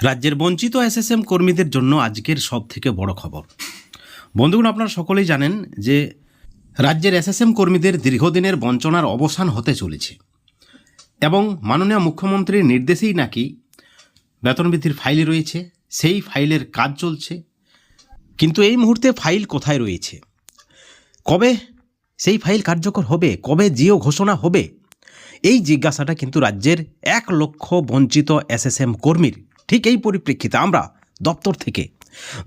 রাজ্যের বঞ্চিত এসএসএম কর্মীদের জন্য আজকের সব থেকে বড় খবর। বন্ধুগণ, আপনারা সকলেই জানেন যে রাজ্যের এসএসএম কর্মীদের দীর্ঘদিনের বঞ্চনার অবসান হতে চলেছে এবং মাননীয় মুখ্যমন্ত্রীর নির্দেশেই নাকি বেতন বৃদ্ধির ফাইল রয়েছে, সেই ফাইলের কাজ চলছে। কিন্তু এই মুহূর্তে ফাইল কোথায় রয়েছে? কবে সেই ফাইল কার্যকর হবে? কবে জিও ঘোষণা হবে? এই জিজ্ঞাসাটা কিন্তু রাজ্যের এক লক্ষ বঞ্চিত এসএসএম কর্মীর ঠিক এই পরিপ্রেক্ষিতে আমরা দপ্তর থেকে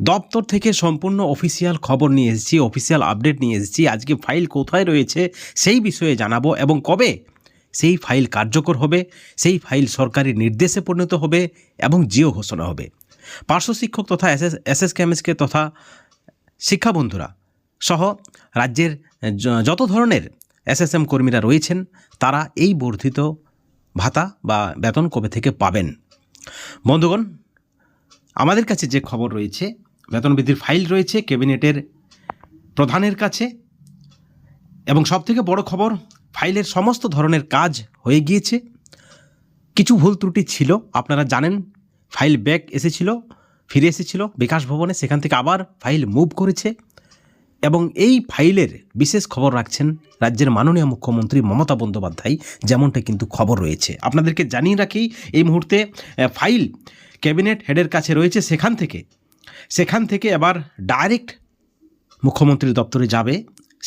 দপ্তর থেকে সম্পূর্ণ অফিসিয়াল খবর নিয়ে এসেছি অফিসিয়াল আপডেট নিয়ে এসেছি। আজকে ফাইল কোথায় রয়েছে সেই বিষয়ে জানাব এবং কবে সেই ফাইল কার্যকর হবে, সেই ফাইল সরকারি নির্দেশে পরিণত হবে এবং জিও ঘোষণা হবে। পার্শ্ব শিক্ষক তথা এস এস এস এস কেমএসকে তথা শিক্ষা বন্ধুরা সহ রাজ্যের যত ধরনের এসএসএম কর্মীরা রয়েছেন, তারা এই বর্ধিত ভাতা বা বেতন কবে থেকে পাবেন? বন্ধুগণ, আমাদের কাছে যে খবর রয়েছে বেতন বৃদ্ধির ফাইল রয়েছে ক্যাবিনেটের প্রধানের কাছে, এবং সবথেকে বড় খবর, ফাইলের সমস্ত ধরনের কাজ হয়ে গিয়েছে। কিছু ভুল ত্রুটি ছিল, আপনারা জানেন, ফাইল ব্যাক এসেছিল, ফিরে এসেছিল, বিকাশ ভবনে, সেখান থেকে আবার ফাইল মুভ করেছে। এবং এই ফাইলের বিশেষ খবর রাখছেন রাজ্যের মাননীয় মুখ্যমন্ত্রী মমতা বন্দ্যোপাধ্যায়, যেমনটা কিন্তু খবর রয়েছে। আপনাদেরকে জানিয়ে রাখি, এই মুহূর্তে ফাইল ক্যাবিনেট হেডের কাছে রয়েছে সেখান থেকে। সেখান থেকে এবার ডাইরেক্ট মুখ্যমন্ত্রীর দপ্তরে যাবে।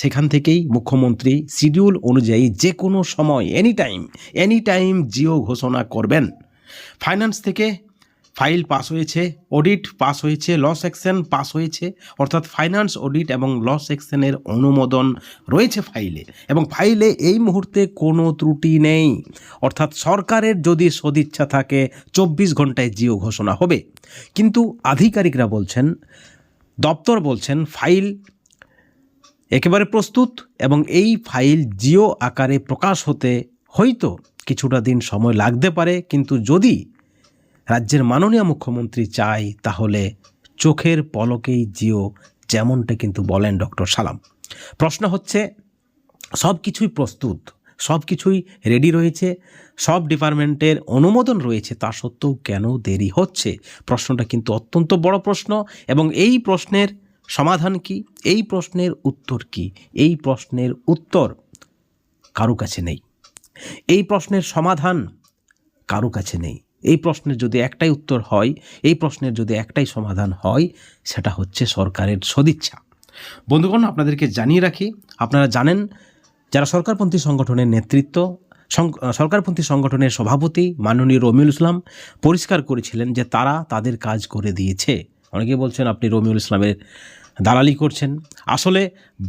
সেখান থেকেই মুখ্যমন্ত্রী শিডিউল অনুযায়ী যে কোনো সময় any time any time GO ঘোষণা করবেন। ফাইন্যান্স থেকে ফাইল পাস হয়েছে, অডিট পাস হয়েছে ল সেকশন পাস হয়েছে, অর্থাৎ ফাইন্যান্স অডিট এবং ল সেকশনের অনুমোদন রয়েছে ফাইলে এবং ফাইলে এই মুহূর্তে কোনো ত্রুটি নেই। অর্থাৎ সরকারের যদি সদিচ্ছা থাকে, চব্বিশ ঘন্টায় জিও ঘোষণা হবে। কিন্তু আধিকারিকরা বলছেন, দপ্তর বলছেন ফাইল একেবারে প্রস্তুত এবং এই ফাইল জিও আকারে প্রকাশ হতে হয়তো কিছুটা দিন সময় লাগতে পারে, কিন্তু যদি রাজ্যের মাননীয় মুখ্যমন্ত্রী চাই তাহলে চোখের পলকেই জিও যেমনটা কিন্তু বলেন ডক্টর সালাম। প্রশ্ন হচ্ছে, সব কিছুই প্রস্তুত, সব কিছুই রেডি রয়েছে, সব ডিপার্টমেন্টের অনুমোদন রয়েছে, তা সত্ত্বেও কেন দেরি হচ্ছে? প্রশ্নটা কিন্তু অত্যন্ত বড় প্রশ্ন এবং এই প্রশ্নের সমাধান কি? এই প্রশ্নের উত্তর কি? এই প্রশ্নের উত্তর কারও কাছে নেই। এই প্রশ্নের সমাধান কারও কাছে নেই। এই প্রশ্নের যদি একটাই উত্তর হয়, এই প্রশ্নের যদি একটাই সমাধান হয়, সেটা হচ্ছে সরকারের সদিচ্ছা। বন্ধুগণ, আপনাদেরকে জানিয়ে রাখি, আপনারা জানেন, যারা সরকারপন্থী সংগঠনের নেতৃত্ব সরকারপন্থী সংগঠনের সভাপতি মাননীয় রমিউল ইসলাম পরিষ্কার করেছিলেন যে তারা তাদের কাজ করে দিয়েছে। অনেকে বলছেন, আপনি রমিউল ইসলামের দালালি করছেন। আসলে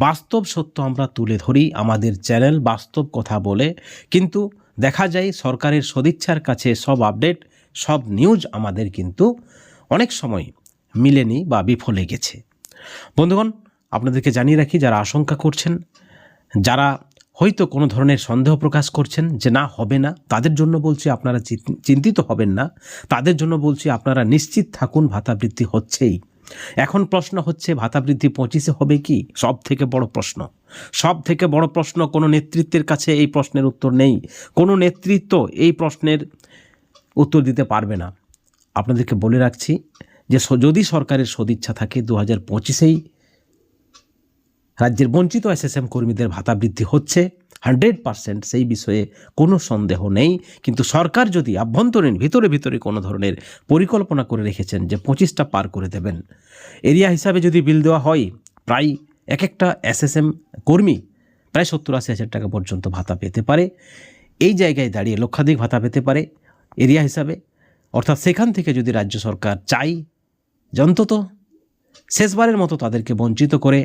বাস্তব সত্য আমরা তুলে ধরি আমাদের চ্যানেল বাস্তব কথা বলে, কিন্তু দেখা যায় সরকারের সদিচ্ছার কাছে সব আপডেট, সব নিউজ আমাদের কিন্তু অনেক সময় মিলেনি বা বিফলে গেছে। বন্ধুগণ, আপনাদেরকে জানিয়ে রাখি, যারা আশঙ্কা করছেন, যারা হয়তো কোনো ধরনের সন্দেহ প্রকাশ করছেন যে না, হবে না, তাদের জন্য বলছি আপনারা চিন্তিত হবেন না। তাদের জন্য বলছি আপনারা নিশ্চিত থাকুন, ভাতা বৃদ্ধি হচ্ছেই। এখন প্রশ্ন হচ্ছে, ভাতা বৃদ্ধি পঁচিশে হবে কি? সব থেকে বড় প্রশ্ন। সব থেকে বড় প্রশ্ন, কোনো নেতৃত্বের কাছে এই প্রশ্নের উত্তর নেই। কোনো নেতৃত্ব এই প্রশ্নের উত্তর দিতে পারবে না। আপনাদেরকে বলে রাখছি যে যদি সরকারের সদিচ্ছা থাকে দু হাজার পঁচিশেই রাজ্যের বঞ্চিত এসএসএম কর্মীদের ভাতা বৃদ্ধি হচ্ছে, হান্ড্রেড পার্সেন্ট সেই বিষয়ে কোনো সন্দেহ নেই। কিন্তু সরকার যদি আভ্যন্তরীণ, ভিতরে ভিতরে কোনো ধরনের পরিকল্পনা করে রেখেছেন যে, পঁচিশটা পার করে দেবেন, এরিয়া হিসাবে যদি বিল দেওয়া হয়, প্রায় এক একটা এসএসএম কর্মী প্রায় সত্তর আশি হাজার টাকা পর্যন্ত ভাতা পেতে পারে। এই জায়গায় দাঁড়িয়ে লক্ষাধিক ভাতা পেতে পারে এরিয়া হিসাবে। অর্থাৎ সেখান থেকে যদি রাজ্য সরকার চাই, অন্তত শেষবারের মতো তাদেরকে বঞ্চিত করে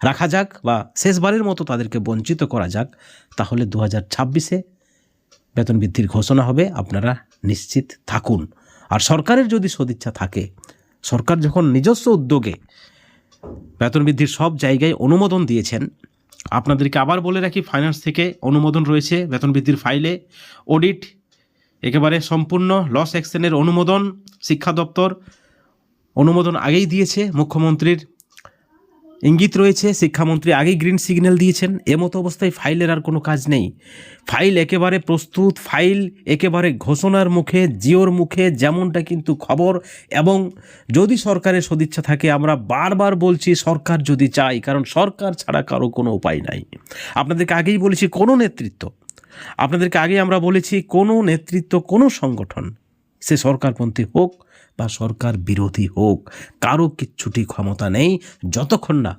রাখা যাক বা শেষবারের মতো তাদেরকে বঞ্চিত করা যাক, তাহলে দু হাজার ছাব্বিশে বেতন বৃদ্ধির ঘোষণা হবে। আপনারা নিশ্চিত থাকুন। আর সরকারের যদি সদিচ্ছা থাকে, সরকার যখন নিজস্ব উদ্যোগে বেতন বৃদ্ধির সব জায়গায় অনুমোদন দিয়েছেন। আপনাদেরকে আবার বলে রাখি ফাইন্যান্স থেকে অনুমোদন রয়েছে বেতন বৃদ্ধির ফাইলে অডিট একেবারে সম্পূর্ণ লস অ্যাকশনের অনুমোদন, শিক্ষা দপ্তর অনুমোদন আগেই দিয়েছে মুখ্যমন্ত্রীর। ইঙ্গিত রয়েছে, শিক্ষামন্ত্রী আগেই গ্রিন সিগন্যাল দিয়েছেন, এমতো অবস্থায় ফাইলের আর কোনো কাজ নেই। ফাইল একেবারে প্রস্তুত ফাইল একেবারে ঘোষণার মুখে, জিওর মুখে, যেমনটা কিন্তু খবর, এবং যদি সরকারের সদিচ্ছা থাকে, আমরা বারবার বলছি সরকার যদি চাই কারণ সরকার ছাড়া কারও কোনো উপায় নাই। আপনাদেরকে আগেই বলেছি, কোনো নেতৃত্ব, আপনাদেরকে আগেই আমরা বলেছি, কোনো নেতৃত্ব, কোনো সংগঠন, সে সরকারপন্থী হোক বা সরকার বিরোধী হোক, কারও কিচ্ছুটি ক্ষমতা নেই, যতক্ষণ না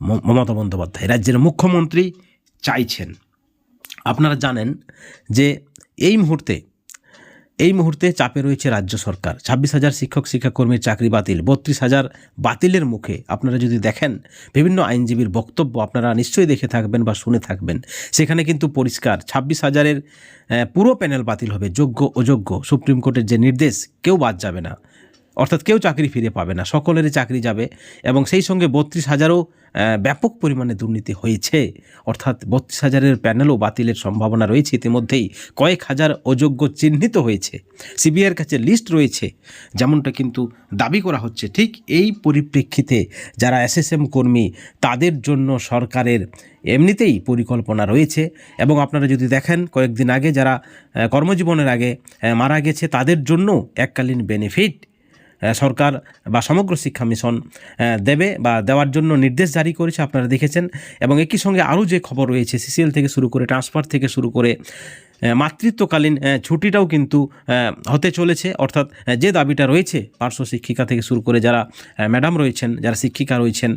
মমতা বন্দ্যোপাধ্যায় রাজ্যের মুখ্যমন্ত্রী চাইছেন। আপনারা জানেন যে এই মুহূর্তে এই মুহূর্তে চাপে রয়েছে রাজ্য সরকার। ছাব্বিশ হাজার শিক্ষক, শিক্ষাকর্মীর চাকরি বাতিল, বত্রিশ হাজার বাতিলের মুখে আপনারা যদি দেখেন, বিভিন্ন আইনজীবীর বক্তব্য আপনারা নিশ্চয়ই দেখে থাকবেন বা শুনে থাকবেন। সেখানে কিন্তু পরিষ্কার, ছাব্বিশ হাজারের পুরো প্যানেল বাতিল হবে, যোগ্য, অযোগ্য। সুপ্রিম কোর্টের যে নির্দেশ, কেউ বাদ যাবে না। অর্থাৎ কেউ চাকরি ফিরে পাবে না, সকলেরই চাকরি যাবে এবং সেই সঙ্গে বত্রিশ হাজারও ব্যাপক পরিমাণে দুর্নীতি হয়েছে। অর্থাৎ বত্রিশ হাজারের প্যানেলও বাতিলের সম্ভাবনা রয়েছে। ইতিমধ্যেই কয়েক হাজার অযোগ্য চিহ্নিত হয়েছে। সিবিআইয়ের কাছে লিস্ট রয়েছে, যেমনটা কিন্তু দাবি করা হচ্ছে। ঠিক এই পরিপ্রেক্ষিতে যারা এসএসএম কর্মী, তাদের জন্য সরকারের এমনিতেই পরিকল্পনা রয়েছে এবং আপনারা যদি দেখেন, কয়েকদিন আগে যারা কর্মজীবনের আগে মারা গেছে, তাদের জন্য এককালীন বেনিফিট সরকার বা সমগ্র শিক্ষা মিশন দেবে বা দেওয়ার জন্য নির্দেশ জারি করেছে, আপনারা দেখেছেন। এবং একই সঙ্গে আরও যে খবর রয়েছে, সিসিএল থেকে শুরু করে, ট্রান্সফার থেকে শুরু করে মাতৃত্বকালীন ছুটিটাও কিন্তু হতে চলেছে। অর্থাৎ যে দাবিটা রয়েছে পার্শ্ব শিক্ষিকা থেকে শুরু করে যারা ম্যাডাম রয়েছেন, যারা শিক্ষিকা রয়েছেন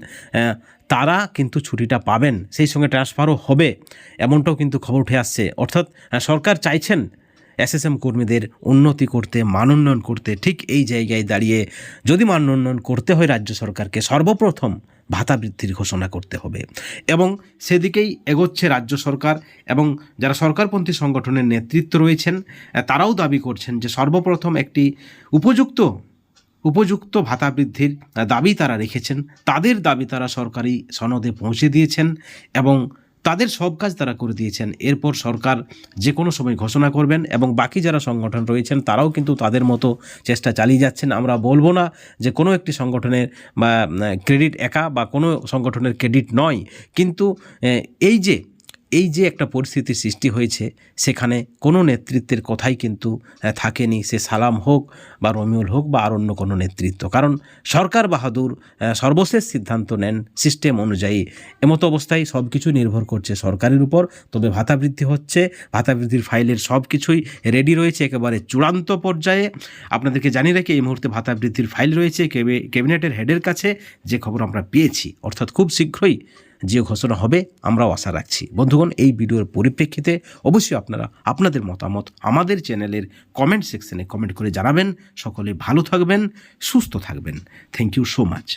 তারা কিন্তু ছুটিটা পাবেন। সেই সঙ্গে ট্রান্সফারও হবে, এমনটাও কিন্তু খবর উঠে আসছে। অর্থাৎ সরকার চাইছেন এসএসএম কর্মীদের উন্নতি করতে মান উন্নয়ন করতে ঠিক এই জায়গায় দাঁড়িয়ে যদি মান উন্নয়ন করতে হয় রাজ্য সরকারকে, সর্বপ্রথম ভাতা বৃদ্ধির ঘোষণা করতে হবে। এবং সেদিকেই এগোচ্ছে রাজ্য সরকার এবং যারা সরকারপন্থী সংগঠনের নেতৃত্ব রয়েছেন তারাও দাবি করছেন যে সর্বপ্রথম একটি উপযুক্ত উপযুক্ত ভাতা বৃদ্ধির দাবি তারা রেখেছেন। তাদের দাবি তারা সরকারি সনদে পৌঁছে দিয়েছেন এবং তাদের সব কাজ তারা করে দিয়েছেন। এরপর সরকার যে কোনো সময় ঘোষণা করবেন এবং বাকি যারা সংগঠন রয়েছেন, তারাও কিন্তু তাদের মতো চেষ্টা চালিয়ে যাচ্ছেন। আমরা বলব না যে কোনো একটি সংগঠনের বা ক্রেডিট একা বা কোনো সংগঠনের ক্রেডিট নয়। কিন্তু এই যে এই যে একটা পরিস্থিতির সৃষ্টি হয়েছে, সেখানে কোনো নেতৃত্বের কথাই কিন্তু থাকেনি। সে সালাম হোক বা রমিউল হোক বা আর অন্য কোনো নেতৃত্ব। কারণ সরকার বাহাদুর সর্বশেষ সিদ্ধান্ত নেন সিস্টেম অনুযায়ী। এমতো অবস্থায় সব কিছু নির্ভর করছে সরকারের উপর। তবে ভাতা বৃদ্ধি হচ্ছে, ভাতা বৃদ্ধির ফাইলের সব কিছুই রেডি রয়েছে একেবারে চূড়ান্ত পর্যায়ে। আপনাদেরকে জানিয়ে রাখি, এই মুহূর্তে ভাতা বৃদ্ধির ফাইল রয়েছে ক্যাবিনেটের হেডের কাছে। যে খবর আমরা পেয়েছি, অর্থাৎ খুব শীঘ্রই যে ঘোষণা হবে, আমরাও আশা রাখছি। বন্ধুগণ, এই ভিডিওর পরিপ্রেক্ষিতে অবশ্যই আপনারা আপনাদের মতামত আমাদের চ্যানেলের কমেন্ট সেকশনে কমেন্ট করে জানাবেন। সকলে ভালো থাকবেন, সুস্থ থাকবেন। Thank you so much